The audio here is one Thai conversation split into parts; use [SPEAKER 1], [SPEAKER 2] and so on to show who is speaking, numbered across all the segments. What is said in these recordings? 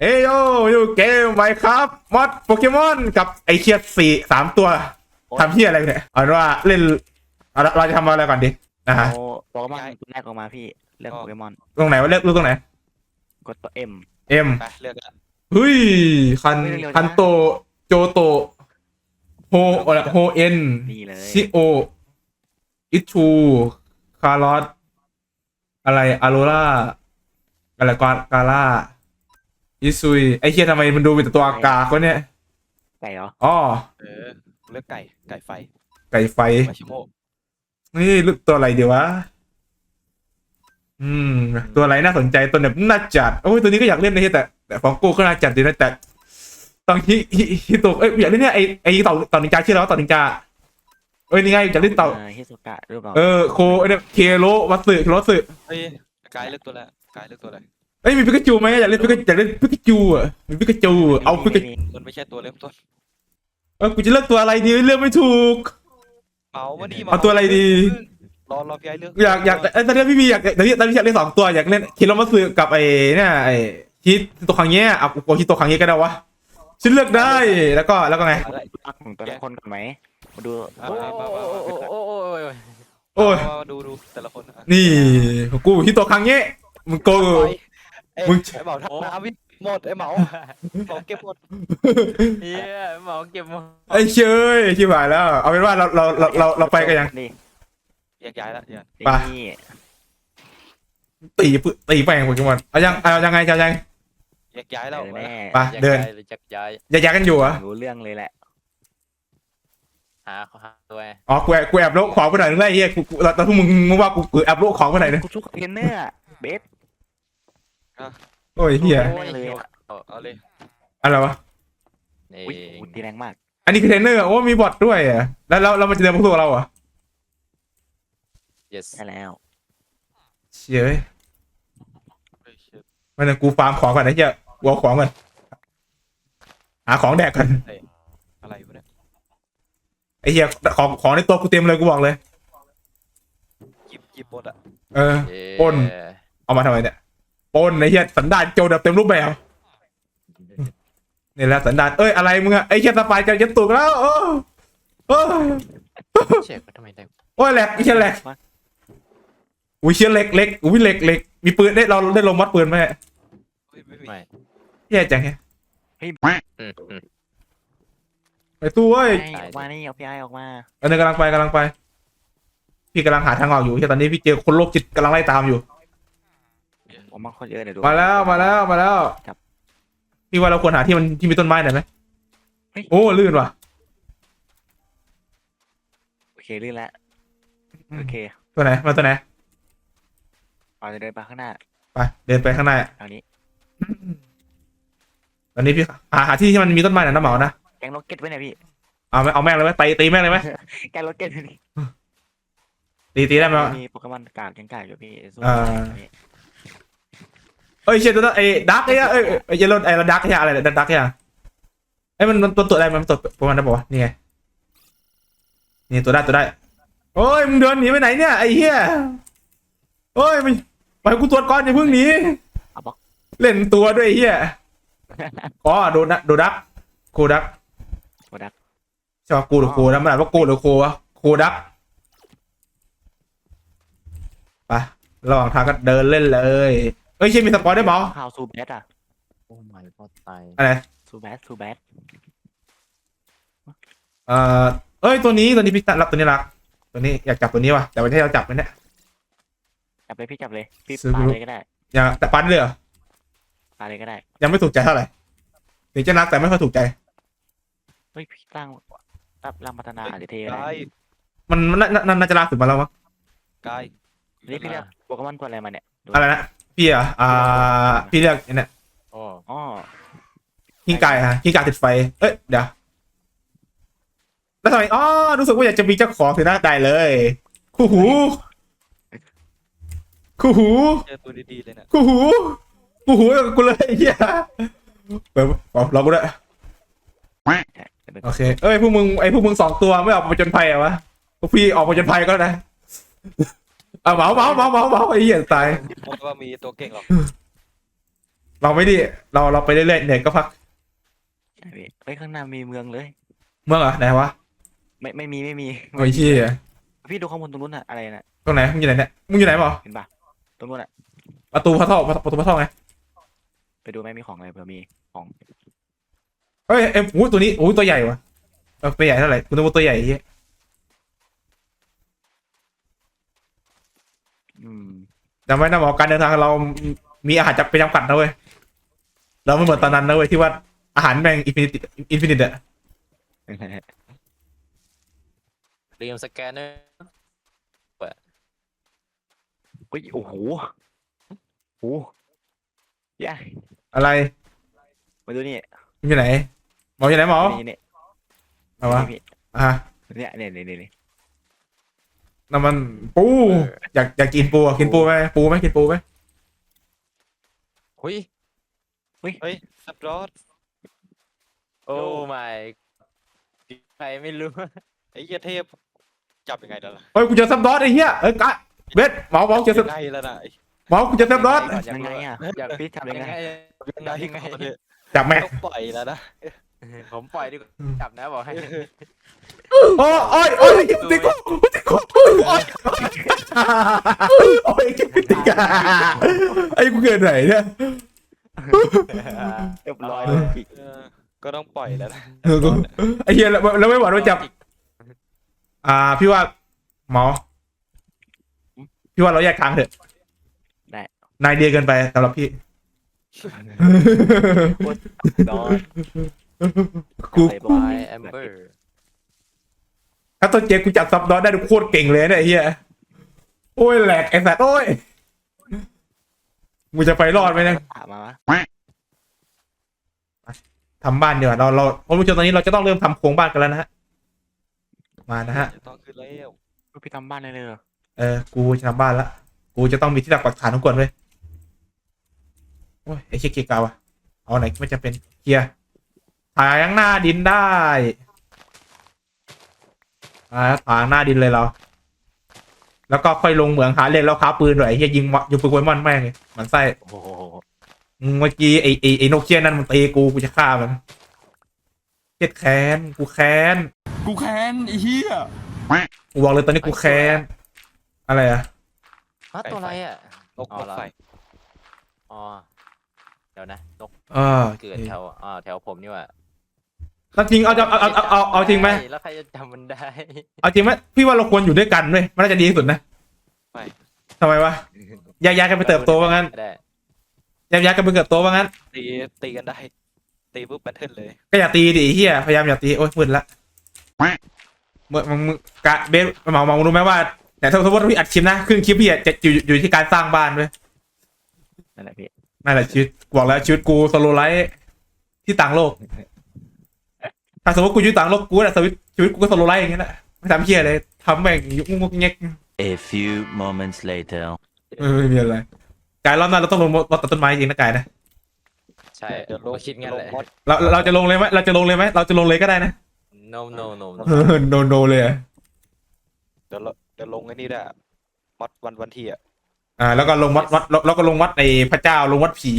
[SPEAKER 1] เฮ้ยโยอยู่เกมไหมครับมอดโปเกมอนกับไอเคียดสี่สามตัวทำเฮียอะไรเนี่ยเอาเป็นว่าเล่นเอาเราจะทำอะไรก่อนดีนะฮะ
[SPEAKER 2] เอาโปเกมอนตัวแรกออกมาพี่เลือกโปเกมอน
[SPEAKER 1] ตรงไหนวะเลือกเลือกตรงไหน
[SPEAKER 2] กดตัวเอ็ม
[SPEAKER 1] เอ็ม
[SPEAKER 3] ไปเลือกละ
[SPEAKER 1] เฮ้ยคัน
[SPEAKER 2] ไม่เร็วๆนะ
[SPEAKER 1] คันโตโจโตโฮอะไรโฮเอ็น
[SPEAKER 2] นี่เลย
[SPEAKER 1] ซิโออิชูคาร์ลอสอะไรอาโรล่าอะไรกากาล่า อิซุยไอเคียทำไมมันดูเป็นแต่ตัวกากวะเนี่ย
[SPEAKER 2] ไก่เหรอ
[SPEAKER 1] อ๋อ
[SPEAKER 3] เออเลือกไก่ไก่ไฟ
[SPEAKER 1] ไก่ไฟ
[SPEAKER 3] มาชิโมะ
[SPEAKER 1] นี่ลูกตัวอะไรดีวะอืม ตัวอะไรน่าสนใจตัวแบบน่าจัดโอ้ยตัวนี้ก็อยากเล่นนะเฮ้ยแต่แต่ฟองโก้ก็น่าจัดดีนะแต่ตอนฮิฮิฮิโตะเอ้ยอยากเล่นเนี่ยไอไอเต่าเต่านินจาชื่ออะไรวะเต่านินจาเอ้ยนี่ไงอยากเล่นเต่า
[SPEAKER 2] ฮิสุกะหรือเปล่า
[SPEAKER 1] เออโคไอเนี่ยเคโรวัตสึโรสึ
[SPEAKER 3] เฮ้ยกายเลือกตัวละกายเลือกตัวอะไร
[SPEAKER 1] เอ้ยมีปิกาจูไหมอยากเล่นปิกาอยากเล่นปิกาจูอะมีปิกาจูอะเอาปิกา
[SPEAKER 3] มันไม่ใช่ตัวเริ่มต้น
[SPEAKER 1] เออกูจะเลือกตัวอะไรดีเลือกไม่ถูก
[SPEAKER 3] เมามาดิ
[SPEAKER 1] เอาตัวอะไรดี
[SPEAKER 3] รอรอพี่ไอ้เลือก
[SPEAKER 1] อยากอยากเอ้ยตอนนี้พี่มีอยากตอนนี้ตอนนี้อยากเล่นสองตัวอยากเล่นคิโรมัตสึกับไอ้เนี่ยไอ้ฮิตตัวครั้งเนี้ยอะกูฮิตตัวครั้งเนี้ยก็ได้วะฉันเลือกได้แล้วก็แล้วก็ไง
[SPEAKER 3] อะไร
[SPEAKER 2] ตักของแต่ละคนก่อนไหมมาดู
[SPEAKER 3] อะอะมามามา
[SPEAKER 4] โอ้โอ้โอ้ย
[SPEAKER 1] โอ้ย
[SPEAKER 3] มามาดูดูแต่ละคนอะ
[SPEAKER 1] นี่ของกูฮิตตัวครั้งเนี้ยมึงโก
[SPEAKER 3] ไอ้
[SPEAKER 1] มึง
[SPEAKER 3] ไอ้เหมาทักน้ำวิหมดไอ้เหมาเหมาเก็บหมด
[SPEAKER 4] เฮียหมอเก็บหมด
[SPEAKER 1] ไอ้เชยชิบหายแล้ว เอาเป็นว่าเราเราเราเราเราไปกันยัง
[SPEAKER 2] นี่
[SPEAKER 3] แยกย้ายละเนี่ย
[SPEAKER 1] ไป
[SPEAKER 2] นี่
[SPEAKER 1] ตีปึตีแปลงโปเกมอนเอายังเอายังไงจะยัง
[SPEAKER 3] แยกย้ายแล้ว
[SPEAKER 2] เดี๋ยวแน่
[SPEAKER 1] ไปเดิน
[SPEAKER 4] หรือจักย้าย
[SPEAKER 1] อย่าแยกกันอยู่เหรอะ
[SPEAKER 2] รู้เรื่องเลยแหละ
[SPEAKER 4] หาหาตัว
[SPEAKER 1] อ๋อกูแอบกูแอบโลกของไปหน่อยนึงได้ไอ้เฮียกูกูแล้วแล้วพวกมึงมึงว่ากูกูแอบโลกของไปไหนอยนึง
[SPEAKER 2] กูชุกเทรนเนอร์อะเบส
[SPEAKER 1] โอ้ยเฮีย
[SPEAKER 4] โอ้ย
[SPEAKER 2] เลยอะ
[SPEAKER 3] เอาเลย
[SPEAKER 1] อะไรวะ
[SPEAKER 4] นี่
[SPEAKER 2] อุ้ยอุ้ยตีแรงมาก
[SPEAKER 1] อันนี้คือเทรนเนอร์ โอ้ มีบอทด้วยอะแล้วเราเรามาเจอพวกตัวเราอะ
[SPEAKER 4] yes
[SPEAKER 2] ใช่แล้ว
[SPEAKER 1] เชี่ยเอ้ย
[SPEAKER 3] เฮ้ยเชี่ย
[SPEAKER 1] มันนะกูฟาร์มของก่อนนะเฮียกูเอาของก่อนหาของแดกกัน
[SPEAKER 3] อะไรวะเนี่ย
[SPEAKER 1] ไอ้เฮียของของในตัวกูเต็มเลยกูบอกเลย
[SPEAKER 3] หยิบหยิบหมดอะ
[SPEAKER 1] เออ
[SPEAKER 4] เย้
[SPEAKER 1] ปล้น เอามาทำไมเนี่ย ปล้นไอ้เฮียสันดานโจรแบบเต็มรูปแบบนี่แหละสันดานเอ้ยอะไรมึงอะไอ้เฮียสปายจะยัดตูกแล้วโอ้โอ้
[SPEAKER 4] เช็คทำไมได้
[SPEAKER 1] โอ้ยแหลกไอ้เฮียแหลกอุ้ยเชี่ยเหล็กเหล็กอุ้ยเหล็กเหล็กมีปืนได้เราได้ลงมัดปืนไหม
[SPEAKER 3] เฮ้ยไม่มี
[SPEAKER 4] ไม่
[SPEAKER 1] เฮียจังเฮีย
[SPEAKER 4] อืมอืม
[SPEAKER 1] ไอ้ตู้เอ้ย
[SPEAKER 2] ไอ้ออกมานี่เอาพี่ไอออกมา
[SPEAKER 1] อันนี้กำลังไปกำลังไป พี่กำลังหาทางออกอยู่เฮียตอนนี้พี่เจอคนโรคจิตกำลังไล่ตามอยู่
[SPEAKER 2] ออกมาคนเยอะเดี๋ยวดู
[SPEAKER 1] มาแล้วมาแล้วมาแล้ว
[SPEAKER 2] ครับ
[SPEAKER 1] พี่ว่าเราควรหาที่มันที่มีต้นไม้หน่อยไหม
[SPEAKER 2] เฮ้ย
[SPEAKER 1] โอ้ลื่นว่ะ
[SPEAKER 2] โอเคลื่นแล้วโอเค
[SPEAKER 1] ตัวไหนมาตัวไหน
[SPEAKER 2] เอาจะเดินไปข้างหน้า
[SPEAKER 1] ไปเดินไปข้างหน้า
[SPEAKER 2] ทางนี้
[SPEAKER 1] ตอนนี้พี่หาหาที่ที่มันมีต้นไม้หน่อยนะเหมานะ
[SPEAKER 2] แกงโรเก็ตไว้เนี่ยพี่
[SPEAKER 1] เอาไหมเอาแม่งเลยไหมตีตีแม่งเลยไหม
[SPEAKER 2] แกงโรเก็ตนี่
[SPEAKER 1] ตีตีได้ไหมวะ
[SPEAKER 2] มีโปเกมอนกากยังกากอยู่พี่สู้
[SPEAKER 1] อ่า
[SPEAKER 2] นี่
[SPEAKER 1] เอ้ยเชี่ยตัวนั้นไอ้ดักไอ้เอ้ยไอ้เยลโล่ไอ้ดักไอ้อะไรเนี่ยดักไอ้อะไอ้ยมันมันตัวตัวอะไรมันตัวประมาณนั้นปะวะนี่ไงนี่ตัวได้ตัวได้โอ้ยมึงเดินหนีไปไหนเนี่ยไอ้เหี้ยโอ้ยมึงไปกูตรวจก่อนอย่าเพิ่งหนี
[SPEAKER 2] เอาบอก
[SPEAKER 1] เล่นตัวด้วยไอ้เหี้ยอ๋อโดนักโดดักโคดัก
[SPEAKER 2] โปรดัก
[SPEAKER 1] ใช่ปะกูหรือโคนะมันอ่านว่ากูหรือโควะโคดักไประหว่างทางก็เดินเล่นเลย เอ้ยเชี่ยมีสปอยได้เปล่า
[SPEAKER 2] ข่าวซูแบทอะ
[SPEAKER 4] โอ้ my god ตาย
[SPEAKER 1] อะไร
[SPEAKER 2] ซูแบทซูแบท
[SPEAKER 1] เอ่อเอ้ยตัวนี้ตัวนี้พี่รับตัวนี้รัก ตัวนี้อยากจับตัวนี้ว่ะแต่ไม่ใช่เราจับมันเนี่ย
[SPEAKER 2] จับเลยพี่จับเลยพี่
[SPEAKER 1] ซื้อ
[SPEAKER 2] ปา
[SPEAKER 1] ไม่รู้
[SPEAKER 2] เลยก็ได้
[SPEAKER 1] ยังแต่ปันเลยเหรอ
[SPEAKER 2] ปาเลยก็ได้
[SPEAKER 1] ยังไม่ถูกใจเท่าไหร่ถึงจะรักแต่ไม่ค่อยถูกใจ
[SPEAKER 2] เฮ้ยพี่ร่างรับร่างพัฒนาอาจจะเทก็ได้
[SPEAKER 3] กาย
[SPEAKER 1] มันมันน่าน่าน่าจะลากถึงมาแล้วมั้ง
[SPEAKER 3] กาย
[SPEAKER 2] นี่พี่เรียกโปเกมอนตัวอะไรมาเนี่ยดู
[SPEAKER 1] อะไรนะ พี่อะอ่าพี่เรียกไอ้เนี่ย
[SPEAKER 4] โอ้
[SPEAKER 2] อ๋อ
[SPEAKER 1] กิ้งก่ายฮะกิ้งก่ายติดไฟ เอ้ยเดี๋ยวแล้วทำไมอ๋อรู้สึกว่าอยากจะมีเจ้าของถึงหน้าได้เลย คู่หู คู่หู
[SPEAKER 3] เจอตัวดีๆเลยเนี่ย
[SPEAKER 1] คู่หู คู่หูกับกูเลยไอ้เฮียเปิดเอาลองกูด้วย
[SPEAKER 2] ใช่เดี๋ยวไป
[SPEAKER 1] โอเค เอ้ยพวกมึงไอ้พวกมึงสองตัวไม่ออกมาจนภัยเหรอวะพวกพี่ออกมาจนภัยก็ได้นะ เอาเหมาเหมาเหมาเหมาเหมาไอ้เหี้ยตาย
[SPEAKER 3] ผมว่ามีตัวเก่งหรอก
[SPEAKER 1] เราไม่ไดีเราเราไปเรื่อยๆเหนื่อยก็พัก
[SPEAKER 2] ใช่พี่เฮ้ยข้างหน้ามีเมืองเลย
[SPEAKER 1] เมื่อเหรอไหนวะ
[SPEAKER 2] ไม่ไม่มีไม่มี
[SPEAKER 1] โอ้ยเชี่ย
[SPEAKER 2] พี่ดูข้างบนตรงนู้นอะอะไรน่ะ
[SPEAKER 1] ตรงไหนมึงอยู่ไหนเนี่ยมึงอยู่ไหนบอ
[SPEAKER 2] เห็นปะตรงนู้นอะ
[SPEAKER 1] ประตูพระท่อประตูพระท่อไง
[SPEAKER 2] ไปดูไหมมีของอะไรเผื่อมีของ
[SPEAKER 1] เฮ้ยเอ็มอู้ตัวนี้อู้ตัวใหญ่วะเออตัวใหญ่เท่าไหร่คุณนึกว่าตัวใหญ่ไอ้เหี้ย
[SPEAKER 2] อืม
[SPEAKER 1] จำไว้นะหมอการเดินทางเรามีอาหารจะไปจำกัดนะเว้ยเราไม่เหมือนตอนนั้นนะเว้ยที่ว่าอาหารแม่งอินฟินิตอินฟินิตอะ
[SPEAKER 4] ลืมสแกนเนอร์
[SPEAKER 2] เฮ้ยโอ้โหโอ้โหย่า
[SPEAKER 1] อะไร
[SPEAKER 2] มาดูนี่
[SPEAKER 1] มึงอยู่ไหนหมออยู่ไหนหมอ
[SPEAKER 2] นี่นี่
[SPEAKER 1] เอาวะ
[SPEAKER 2] นี่
[SPEAKER 1] อะ
[SPEAKER 2] พี่เนี่ยเนี่ยเนี่ยเนี่ย
[SPEAKER 1] น้ำมันปูอยากอยากกินปูอะกินปูไหมปูไหมกินปูไหม
[SPEAKER 4] หุย
[SPEAKER 3] เฮ้ยสับรอด
[SPEAKER 4] โอ้ my ใครไม่รู้
[SPEAKER 3] ไอ้เหี้ยเทพ จับยังไงเดี๋ยวล่ะ
[SPEAKER 1] เฮ้ยกูเจอซับดอสไอ้เหี้ยเอ้ยกะเบสหมอหมอเจอซับ
[SPEAKER 3] ยังไงแล้วนะ
[SPEAKER 1] หมอกูเจอซับดอส
[SPEAKER 2] ยังไงอะอยากพี่ทำยังไง
[SPEAKER 3] ยังไง
[SPEAKER 4] ยังไง
[SPEAKER 3] ก่อนเนี่ย
[SPEAKER 1] จับแม่
[SPEAKER 3] ต้องปล่อยแล้วนะ
[SPEAKER 4] ผมปล่อยดีกว่าจับนะบอกให้
[SPEAKER 1] โอ้ยโอ้ยโอ้ยติดกูติดกูโอ้ยโอ้ยติดกาไอ้กูเกิดไหนเนี่ย
[SPEAKER 2] เรียบร้อยเลย
[SPEAKER 3] เออก็ต้องปล่อยแล้วนะ
[SPEAKER 1] เออกูไอ้เหี้ยแล้วแล้วไม่หวั่นว่าจับ อ่า พี่ว่าหมอ พี่ว่าเราแยกทางเถอะ
[SPEAKER 2] ได้
[SPEAKER 1] นายเดียเกินไปสำหรับพี่
[SPEAKER 2] ดอน
[SPEAKER 1] กู
[SPEAKER 2] ไป
[SPEAKER 4] บายแอมเบอร์
[SPEAKER 1] ถ้าต้นเจกูจับซับดอสได้ดูโคตรเก่งเลยเนี่ยไอ้เฮียโอ้ยแหลกไอ้สัตว์โอ้ยมึงจะไปรอดไหมเนี่ย
[SPEAKER 2] ถามมาวะ
[SPEAKER 1] ทำบ้านดีกว่าเราเราคุณผู้ชมตอนนี้เราจะต้องเริ่มทำโครงบ้านกันแล้วนะฮะมานะฮะ
[SPEAKER 3] จะต้องขึ้นแล้ว
[SPEAKER 2] พี่ทำบ้านได้เลยเหรอ
[SPEAKER 1] เออ กูจะทำบ้านละ กูจะต้องมีที่หลักปักฐานทุกคนเว้ยโอ้ยไอ้เชี่ยเกียร์เก่าอะเอาไหนไม่จะเป็นเกียร์ ถางหน้าดินได้อ่าถางหน้าดินเลยเราแล้วก็ค่อยลงเหมืองหาเหล็กแล้วค้าปืนด้วยไอ้เฮียยิงวะยิงปืนไวมอนแม่งเลยมันไส้
[SPEAKER 2] โอ้โห
[SPEAKER 1] อืมเมื่อกี้ไอ้ไอ้ไอ้โนเกียนั่นมันตีกูกูจะฆ่ามันเจ็ดแค้นกูแค้น
[SPEAKER 5] กูแค้นไอ้เหี้ย
[SPEAKER 1] กูบอกเลยตอนนี้กูแค้นอะไรอะ
[SPEAKER 4] ฮะตัวอะไรอะ
[SPEAKER 3] นก
[SPEAKER 4] อ๋อน
[SPEAKER 3] ก
[SPEAKER 4] เหรอ
[SPEAKER 3] ไฟ
[SPEAKER 4] อ๋อเดี๋ยวนะนก
[SPEAKER 1] เออ
[SPEAKER 4] เกิดแถวอ่าแถวผมนี่ว่ะ
[SPEAKER 1] เอาจริงเอาจะเอาเอาเอาเอาเอาจริงไหม
[SPEAKER 4] แล้วใครจะจำมันได้
[SPEAKER 1] เอาจริงไหมพี่ว่าเราควรอยู่ด้วยกันเว้ยมันน่าจะดีที่สุดนะ
[SPEAKER 3] ไม่
[SPEAKER 1] ทำไมวะแยกย้ายกันไปเติบโตว่างั้น
[SPEAKER 4] ได้
[SPEAKER 1] แยกย้ายกันไปเติบโตว่างั้น
[SPEAKER 3] ตีตีกันได้ ตีปุ๊บแบทเทิลเลย
[SPEAKER 1] ก็อย่าตีดิไอ้เฮียพยายามอย่าตีโอ๊ยมึนละเมื่อมึงมึงกะเบสเหมาเหมารู้ไหมว่าแต่ถ้าสมมติว่าพี่อัดคลิปนะครึ่งคลิปพี่อะจะอยู่อยู่ที่การสร้างบ้านเว้ย
[SPEAKER 2] นั่นแหละพี่
[SPEAKER 1] นั่นแหละชีวิตบอกแล้วชีวิตกูโซโลไลท์ที่ต่างโลก ถ้าสมมติกูอยู่ต่างโลกกูน่ะชีวิตชีวิตกูก็โซโลไลท์อย่างเงี้ยแหละไม่ทำเฮียเลยทำแม่งยุ่งงกเงี้ย
[SPEAKER 6] A few moments later.
[SPEAKER 1] เออไม่มีอะไรกายรอบหน้าเราต้องลงรถตัดต้นไม้จริงนะกายนะ
[SPEAKER 4] ใช่
[SPEAKER 3] เดี๋ยวลง
[SPEAKER 4] ผมคิดงั้น
[SPEAKER 3] ล
[SPEAKER 4] แห
[SPEAKER 3] ง
[SPEAKER 4] ละ
[SPEAKER 3] มอด
[SPEAKER 1] เราเราจะลงเลยไหมเราจะลงเลยไหมเราจะลงเลยก็ได้นะ
[SPEAKER 4] no no no no
[SPEAKER 1] เออโนโนเลยอะ
[SPEAKER 3] เดี๋ยวเราเดี๋ยวลงไอ้นี่ได้มอดวันวันที่อะ
[SPEAKER 1] อ่า แล้วก็ลงวัดวัดแล้วก็ลงวัดไอ้พระเจ้าลงวัดผี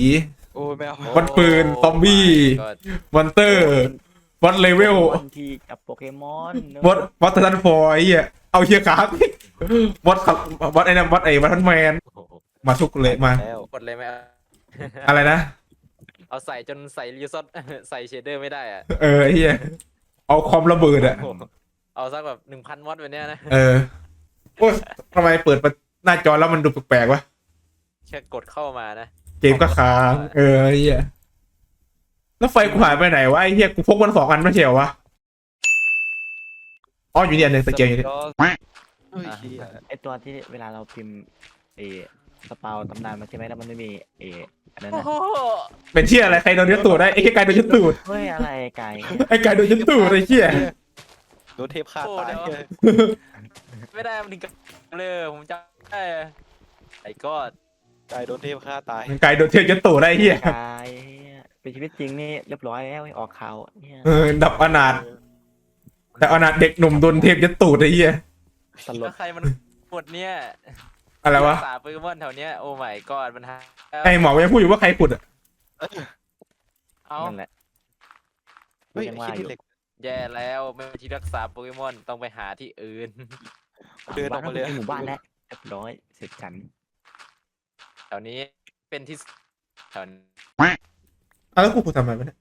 [SPEAKER 3] โอ้ยไม่เอา
[SPEAKER 1] วัดปืน ซอมบี้
[SPEAKER 4] ก็
[SPEAKER 1] มอนเตอร์ วัดเลเวล
[SPEAKER 2] วันที่จับโปเกมอน
[SPEAKER 1] วัดวัดทันฟอยไอ้เหี้ยเอาเฮียขาวัดขับวัดไอ้นั่นวัดไอ้วัดทันแมน
[SPEAKER 4] โอ้โห
[SPEAKER 1] มาทุกเลยมา
[SPEAKER 3] แล้ว
[SPEAKER 4] กดเลยไหมเอา
[SPEAKER 1] อะไรนะ
[SPEAKER 4] เอาใส่จนใส่รีซอสใส่เชดเดอร์ไม่ได้อะ
[SPEAKER 1] เออไอ้เฮียเอาความระเบิดอะ
[SPEAKER 4] โอ้โหเอาสักแบบหนึ่งพันมอดแบบเนี้ยนะ
[SPEAKER 1] เออโอ้ยทำไมเปิดหน้าจอแล้วมันดูแปลกๆวะ
[SPEAKER 4] แค่กดเข้ามานะ
[SPEAKER 1] เกมก็ค้าง เออไอ้เฮีย แล้วไฟกูหายไปไหนวะไอ้เฮียกูพกมันสองอันไม่ใช่เหรอวะอ๋ออยู่นี่อันหนึ่งตะเกียงอยู่นี่
[SPEAKER 3] เฮ้ยเหี้ย
[SPEAKER 2] ไอตัวที่เวลาเราพิมพ์เอสปาวตำนานมาใช่ไหมแล้วมันไม่มีเออันนั้นนะ
[SPEAKER 1] เป็นเชี่ยอะไรใครโดนยึดตูดได้ไอ้เหี้ยไก่โดนยึดตูด
[SPEAKER 2] เฮ้ยอะไรไก่
[SPEAKER 1] ไอ้ไก่โดนยึดตูดไอ้เชี่ย
[SPEAKER 3] โดนเทพฆ่า
[SPEAKER 4] โอ้
[SPEAKER 3] ตาย
[SPEAKER 4] เดี๋ยวไม่ได้มันถึงกับเลยผมจำได้ไอ้ก็
[SPEAKER 3] กายโดนเทพฆ่าตาย
[SPEAKER 1] ไก่โดนเทียบยึดตูดได้ไอ้เหี้ย
[SPEAKER 2] ไก่เป็นชีวิตจริงนี่เรียบร้อยแล้วออกข่าวเนี่ย
[SPEAKER 1] เออดับอนาถแต่อนาถเด็กหนุ่มโดนเทพยึดตูดไอ้เหี้ย
[SPEAKER 2] ตล
[SPEAKER 4] แล้
[SPEAKER 2] ก
[SPEAKER 4] วใครมันหมดเนี่ย
[SPEAKER 1] อะไรวะ
[SPEAKER 4] รักษาโปเกมอนแถวเนี้ยโอ้ my god มันหา
[SPEAKER 1] ไอ้หมอยังพูดอยู่ว่าใครขุดอะ
[SPEAKER 4] เอา
[SPEAKER 2] นั่นแหละกู
[SPEAKER 3] เฮ้ย
[SPEAKER 2] ยัง
[SPEAKER 3] ไอ้
[SPEAKER 2] ว่า
[SPEAKER 3] คิด
[SPEAKER 2] อยู่
[SPEAKER 3] ที่เหล็ก
[SPEAKER 4] แย่แล้วไม่มีที่รักษาโปเกมอนต้องไปหาที่อื่น
[SPEAKER 3] เดินออกมาเลย
[SPEAKER 2] หมู่บ้านแล้วเรียบร้อยเสร็จฉัน
[SPEAKER 4] แถวนี้เป็นที่แถวนี้
[SPEAKER 1] อะแล้วกูกูทำไมวะเนี่ย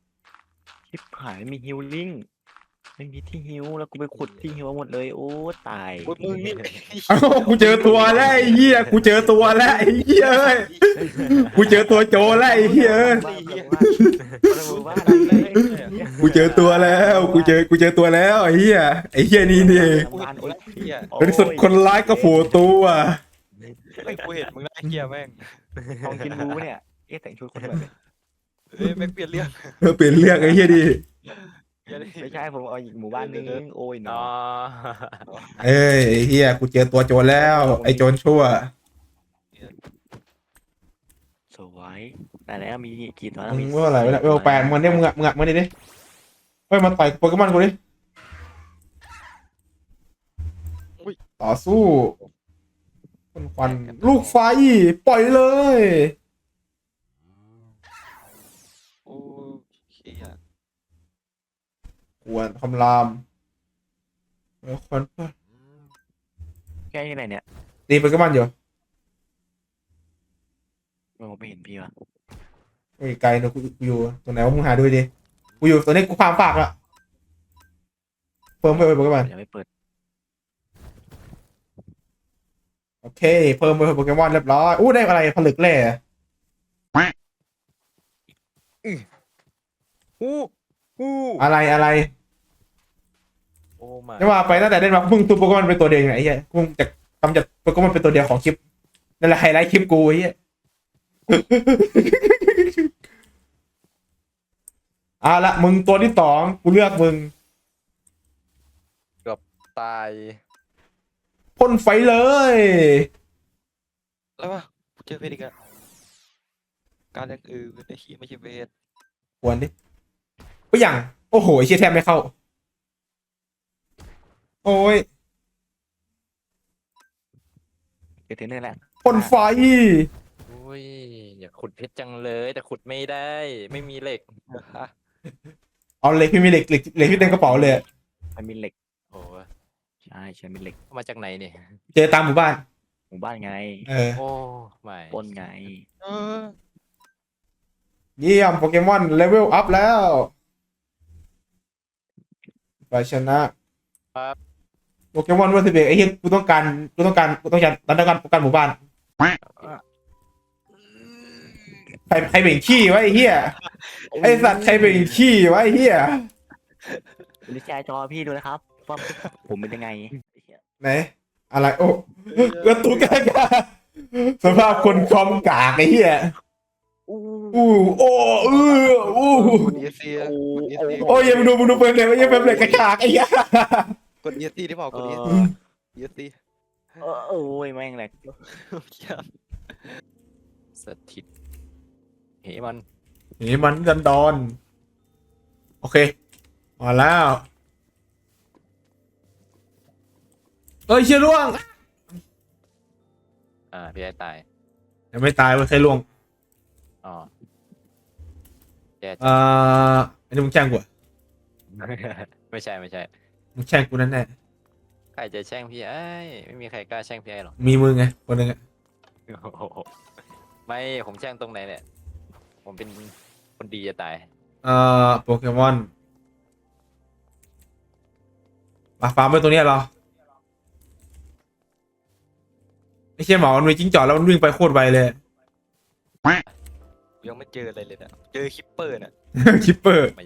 [SPEAKER 2] ชิบหายไม่มีฮิลลิ่งไม่มีที่ฮิลแล้วกูไปขุดที่ฮิลหมดเลยโอ้ตาย
[SPEAKER 3] โอ้ยมึงนี่
[SPEAKER 1] เอ้ากูเจอตัวแล้วไอ้เหี้ยกูเจอตัวแล้วไอ้เหี้ยเอ้ยกูเจอตัวโจรแล้วไอ้เหี้ยเอ้ย
[SPEAKER 2] หมู่บ้านเลย
[SPEAKER 1] กูเจอตัวแล้วกูเจอกูเจอตัวแล้วไอ้เหี้ยไอ้เหี้ยนี่นี่เอง
[SPEAKER 3] กูเห็นมึงแล้วไอ้เหี้ย
[SPEAKER 1] ในที่สุดคนร้ายก็โผล่ตัว
[SPEAKER 3] ไอ้ยกูเห็นมึงแล้วไอ้เหี้ยแม่ง
[SPEAKER 2] ลองกินบูเนี่ยเอ๊ะแต่งชุดคนแบบนี้
[SPEAKER 3] เอ้ยแม่งเปลี่ยนเรื่อง
[SPEAKER 1] เออเปลี่ยนเรื่องไอ้เหี้ยดิ
[SPEAKER 3] เหี้ยดิ
[SPEAKER 2] ไม่ใช่ผมเอาอีกหมู่บ้านนึงโอ้ย
[SPEAKER 4] อ๋
[SPEAKER 2] เนา
[SPEAKER 4] อะ
[SPEAKER 1] เอ้ยไอ้เหี้ยกูเจอตัวโจรแล้ว ไอ้โจรชั่ว
[SPEAKER 2] สวยแต่แล้วมีกี่ตัวแล้ว
[SPEAKER 1] มึ
[SPEAKER 2] มี
[SPEAKER 1] งว่าอะไรวะเนี่ยเวลแปดมึงเนี่ยมึงอะมึงอะมึงดิดิเฮ้ยมาต่อยโปเกมอนกูดิต่อสู้คนควันลูกไฟปล่อยเลย วนคำรามแล้วคน
[SPEAKER 2] แค่ที่ไหนเนี่ย
[SPEAKER 1] ตีโปเกมอนอยู่
[SPEAKER 2] โอ้ไม่เห็นพี่วะ
[SPEAKER 1] เฮ้ยไกลเนอะกูกูอยู่ตรงไหนวะมึงหาดูดิกูอยู่ตัวนี้กูความฝากละเพิ่มไปโปเกมอน
[SPEAKER 2] เดี๋ยวไม่เปิด
[SPEAKER 1] โอเค เพิ่มไปโปเกมอนเรียบร้อยอู้ได้อะไรผลึกแร่
[SPEAKER 4] อู้อู้
[SPEAKER 1] อะไรอะไร
[SPEAKER 4] โอ้มา
[SPEAKER 1] ไม่ว่าไปตั้งแต่เล่นมามึงตัวโปเกมอนเป็นตัวเดียวไงไอ้เหี้ยกูจะกำจัดโปเกมอนเป็นตัวเดียวของคลิปนั่นแหละไฮไลท์คลิปกูไอ้เหี้ยเอาละมึงตัวที่สองกูเลือกมึง
[SPEAKER 4] ตาย
[SPEAKER 1] พ่นไฟเลย
[SPEAKER 3] แล้ววะกูเจอเพชรอีกอะการอย่างอื่นไอ้เหี้ยไม่ใช่เพชร
[SPEAKER 1] หวนดิก็อย่าง โอ้โหไอ้เชี่ยแทบไม่เข้า โอ้ย
[SPEAKER 2] เดี๋ยวถึงนี่แหละ
[SPEAKER 1] พ่นไฟ
[SPEAKER 4] อุ้ยอย่าขุดเพชรจังเลย แต่ขุดไม่ได้ ไม่มีเหล็ก
[SPEAKER 3] ฮะ
[SPEAKER 1] เอาเหล็กพี่มีเหล็กเหล็กเหล็กที่เต็มกระเป๋าเลย
[SPEAKER 2] มันมีเหล็ก
[SPEAKER 4] โอ้ย
[SPEAKER 2] ใช่ฉันมีเหล็ก
[SPEAKER 4] เอามาจากไหนเนี่ย
[SPEAKER 1] เจอตามหมู่บ้าน
[SPEAKER 2] หมู่บ้านไง
[SPEAKER 1] เออ
[SPEAKER 4] โอ้ไม่
[SPEAKER 2] ปล้นไง
[SPEAKER 3] เออ
[SPEAKER 1] เยี่ยมโปเกมอนเลเวลอัพแล้วไปชนะครับ โปเกมอนเวอร์สิบเอ็ดไอ้เหี้ยกูต้องการกูต้องการกูต้องการต้องการป้องกันหมู่บ้านใครใครเบ่งขี้วะไอ้เหี้ยไอ้สัตว์ใครเบ่งขี้วะไอ้เหี้ย
[SPEAKER 2] ดูแชร์จอพี่ดูนะครับว่าผมเป็นยังไงไอ้เหี้ย
[SPEAKER 1] ไหนอะไรโอ้กระตุกกากาสภาพคนคอมกากไอ้เหี้ย
[SPEAKER 2] อู้
[SPEAKER 1] อู้โอ้อื้ออู้
[SPEAKER 3] กด ESC อะกด ESC
[SPEAKER 1] โอ้ยอยังมึงดูมึงดูเปิดเลยไอ้เหี้ยเปิดเลยกระกากไอ้เหี้ย
[SPEAKER 3] กด ESC ที่บอก
[SPEAKER 2] เอก
[SPEAKER 3] ด ESC
[SPEAKER 2] อ
[SPEAKER 3] ESC
[SPEAKER 2] เออโอ้ยแม่งแหลก
[SPEAKER 3] เหี้ย
[SPEAKER 4] สถิตเหมัน
[SPEAKER 1] นี่มันดันดอน โอเคมาแล้วเอ้ยเชี่ยล่วง
[SPEAKER 4] อ่าพี่ไอ้ตาย
[SPEAKER 1] ยังไม่ตายเว้ยแค่ล่วง
[SPEAKER 4] อ๋อแย่จัง
[SPEAKER 1] เอ่ออันนี้มึงแช่งกูอะ
[SPEAKER 4] ไม่ใช่ไม่ใช่
[SPEAKER 1] มึงแช่งกูนั่นแน่
[SPEAKER 4] ใครจะแช่งพี่ไอ้ไม่มีใครกล้าแช่งพี่ไอ้หรอก
[SPEAKER 1] มีมึงไงคนหนึ่งอะ
[SPEAKER 4] โอ้โหไม่ผมแช่งตรงไหนเนี่ยผมเป็นคนดีจะตาย
[SPEAKER 1] เอ่อโปเกมอนมาฟาร์มไว้ตัวเนี้ยเหรอไอ้เชี่ยหมอมันมีจิ้งจอกแล้วมันวิ่งไปโคตรไวเลย
[SPEAKER 3] ยังไม่เจออะไรเลยนะเจอคิปเปอร์น่ะ
[SPEAKER 1] คิปเปอร์
[SPEAKER 4] ไม่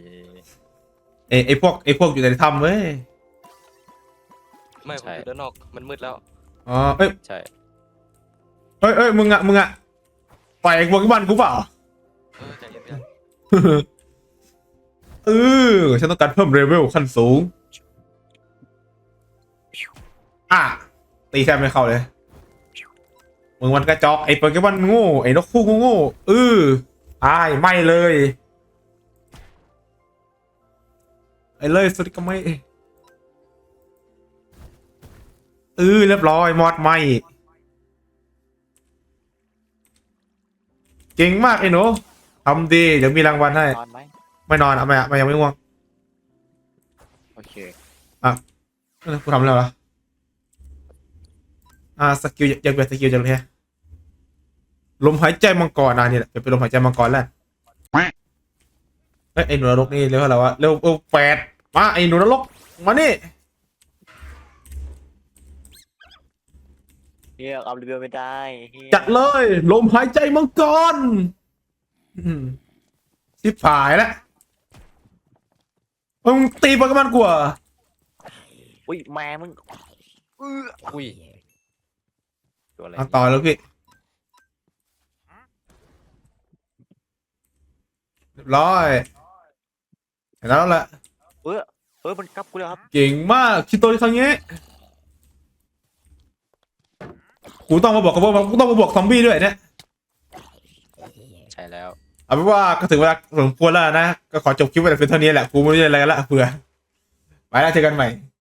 [SPEAKER 1] ไอ้ไอ้พวกไอ้พวกอยู่ในถ้ำเว้ย
[SPEAKER 3] ไม่ผมอยู่ด้านนอกมันมืดแล้ว
[SPEAKER 1] อ๋อเอ้ย
[SPEAKER 4] ใช่
[SPEAKER 1] เอ้ยเอ้ยมึงอะมึงอะปล่อยไอ้โปเกมอนกูเปล่า
[SPEAKER 3] เออใจเย็นพี่
[SPEAKER 1] เออฉันต้องการเพิ่มเลเวลขั้นสูง อะ ตีแทบไม่เข้าเลย มึงมันกระจอกไอ้โปเกมอนโง่ไอ้นกคู่โง่เออตายไม่เลย ไอ้เลยสุดก็ไม่ เออเรียบร้อยมอดไหมเก่งมากไอ้หนูทำดีเดี๋ยวมีรางวัลให้
[SPEAKER 2] นอนไหม
[SPEAKER 1] ไม่นอนเอาไม่ไม่ยังไม่ง่วง
[SPEAKER 2] โอเค
[SPEAKER 1] เออกูทำแล้วเหรออ่าสกิลอยากเปลี่ยนสกิลจังเลยฮะลมหายใจมังกรอะนี่แหละเป็นลมหายใจมังกรแล้วเอ้ยไอ้หนูนรกนี่เรียกว่าอะไรวะเร็วเร็วแปดมาไอ้หนูนรกมานี่
[SPEAKER 2] เฮียเอารีวิวไม่ได้เฮีย
[SPEAKER 1] จัดเลยลมหายใจมังกรอืมชิบหายแล้วมึงตีโปเกมอนกูเหรอ
[SPEAKER 2] อุ้ยแม่มึง
[SPEAKER 4] อุ้ยตัวอะไร
[SPEAKER 1] เอาต่อแล้วพี่เรียบร้อยเห็นแล้วแหละ
[SPEAKER 2] เออเออมันกลับกูแล้วครับ
[SPEAKER 1] เก่งมากคิโตะครั้งนี้ กูต้องมาบอกกับพวกมันกูต้องมาบอกซอมบี้ด้วยเนี่ย
[SPEAKER 4] ใช่แล้ว
[SPEAKER 1] เอาเป็นว่าก็ถึงเวลาสมควรแล้วนะ ก็ขอจบคลิปไว้แต่เพียงเท่านี้แหละ กูไม่รู้จะอะไรกันละเผื่อไปแล้วเจอกันใหม่